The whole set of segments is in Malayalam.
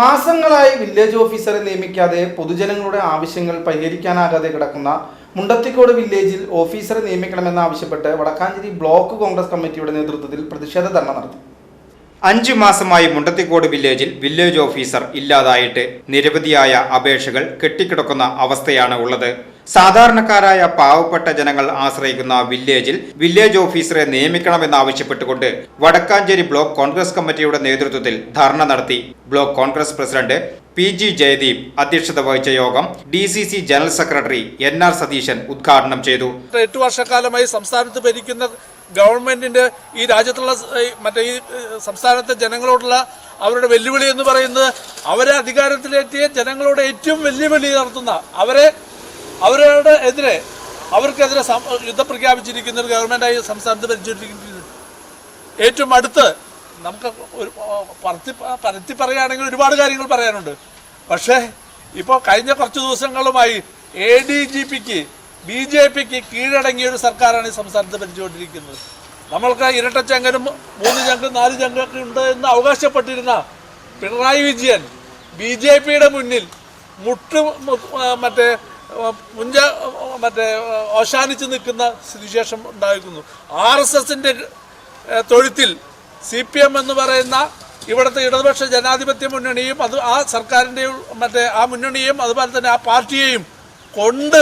മാസങ്ങളായി വില്ലേജ് ഓഫീസറെ നിയമിക്കാതെ പൊതുജനങ്ങളുടെ ആവശ്യങ്ങൾ പരിഹരിക്കാനാകാതെ കിടക്കുന്ന മുണ്ടത്തിക്കോട് വില്ലേജിൽ ഓഫീസറെ നിയമിക്കണമെന്നാവശ്യപ്പെട്ട് വടക്കാഞ്ചേരി ബ്ലോക്ക് കോൺഗ്രസ് കമ്മിറ്റിയുടെ നേതൃത്വത്തിൽ പ്രതിഷേധ ധർണ നടത്തി. അഞ്ചു മാസമായി മുണ്ടത്തിക്കോട് വില്ലേജിൽ വില്ലേജ് ഓഫീസർ ഇല്ലാതായിട്ട് നിരവധിയായ അപേക്ഷകൾ കെട്ടിക്കിടക്കുന്ന അവസ്ഥയാണ് ഉള്ളത്. സാധാരണക്കാരായ പാവപ്പെട്ട ജനങ്ങൾ ആശ്രയിക്കുന്ന വില്ലേജിൽ വില്ലേജ് ഓഫീസറെ നിയമിക്കണമെന്നാവശ്യപ്പെട്ടുകൊണ്ട് വടക്കാഞ്ചേരി ബ്ലോക്ക് കോൺഗ്രസ് കമ്മിറ്റിയുടെ നേതൃത്വത്തിൽ ധർണ നടത്തി. Block Congress president P G Jayadeep അധ്യക്ഷത വഹിച്ച യോഗം D C C general secretary N R Satheesan ഉദ്ഘാടനം ചെയ്തു. എട്ട് വർഷക്കാലമായി സംസ്ഥാനത്ത് ഭരിക്കുന്ന ഗവൺമെന്റിന്റെ ഈ രാജ്യത്തുള്ള മറ്റേ ഈ സംസ്ഥാനത്തെ ജനങ്ങളോടുള്ള അവരുടെ വെല്ലുവിളി എന്ന് പറയുന്നത് അവരെ അധികാരത്തിലെത്തിയ ജനങ്ങളോട് ഏറ്റവും വെല്ലുവിളി നടത്തുന്ന അവരെ അവരുടെ എതിരെ അവർക്കെതിരെ യുദ്ധം പ്രഖ്യാപിച്ചിരിക്കുന്ന ഒരു ഗവൺമെന്റായി സംസ്ഥാനത്ത് ഭരിച്ചിരിക്കുന്നു ഏറ്റവും അടുത്ത് നമുക്ക് ഒരു പറത്തി പരത്തി പറയുകയാണെങ്കിൽ ഒരുപാട് കാര്യങ്ങൾ പറയാനുണ്ട്. പക്ഷേ ഇപ്പോൾ കഴിഞ്ഞ കുറച്ച് ദിവസങ്ങളുമായി എ ഡി ജി പിക്ക് ബി ജെ പിക്ക് കീഴടങ്ങിയ ഒരു സർക്കാരാണ് ഈ സംസ്ഥാനത്ത് ഭരിച്ചുകൊണ്ടിരിക്കുന്നത്. നമ്മൾക്ക് ഇരട്ട ചങ്കനും മൂന്ന് ചങ്കും നാല് ചങ്കൊക്കെ ഉണ്ട് എന്ന് അവകാശപ്പെട്ടിരുന്ന പിണറായി വിജയൻ ബി ജെ പിയുടെ മുന്നിൽ മുട്ട് മറ്റേ ആ, മറ്റേ അവശാനിച്ച് നിൽക്കുന്ന സ്ഥിതിവിശേഷം ഉണ്ടായിരുന്നു ആർ എസ് എസിന്റെ തൊഴുത്തിൽ സി പി എം എന്ന് പറയുന്ന ഇവിടുത്തെ ഇടതുപക്ഷ ജനാധിപത്യ മുന്നണിയും അത് ആ സർക്കാരിന്റെയും മറ്റേ ആ മുന്നണിയും അതുപോലെ തന്നെ ആ പാർട്ടിയെയും കൊണ്ട്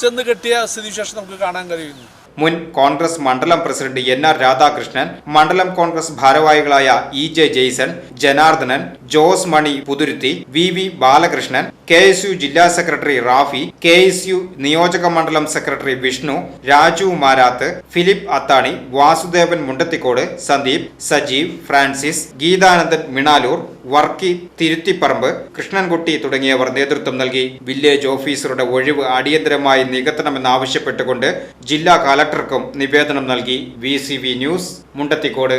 ചെന്ന് കെട്ടിയ സ്ഥിതിവിശേഷം നമുക്ക് കാണാൻ കഴിയുന്നു. മുൻ കോൺഗ്രസ് മണ്ഡലം പ്രസിഡന്റ് എൻ ആർ രാധാകൃഷ്ണൻ മണ്ഡലം കോൺഗ്രസ് ഭാരവാഹികളായ E J Jaison Janardhanan Jose Mani Puthuruthy V V Balakrishnan K S U ജില്ലാ secretary Rafi K S U നിയോജക മണ്ഡലം secretary Vishnu Raju Marath Philip Athani Vasudevan Mundathikode Sandeep Sajeev Francis Geethanandan Minalur Varkey Thiruthiparambu Krishnankutty തുടങ്ങിയവർ നേതൃത്വം നൽകി. വില്ലേജ് ഓഫീസറുടെ ഒഴിവ് അടിയന്തരമായി നികത്തണമെന്നാവശ്യപ്പെട്ടുകൊണ്ട് ജില്ലാ കളക്ടർക്കും നിവേദനം നൽകി. V news Mundathikode.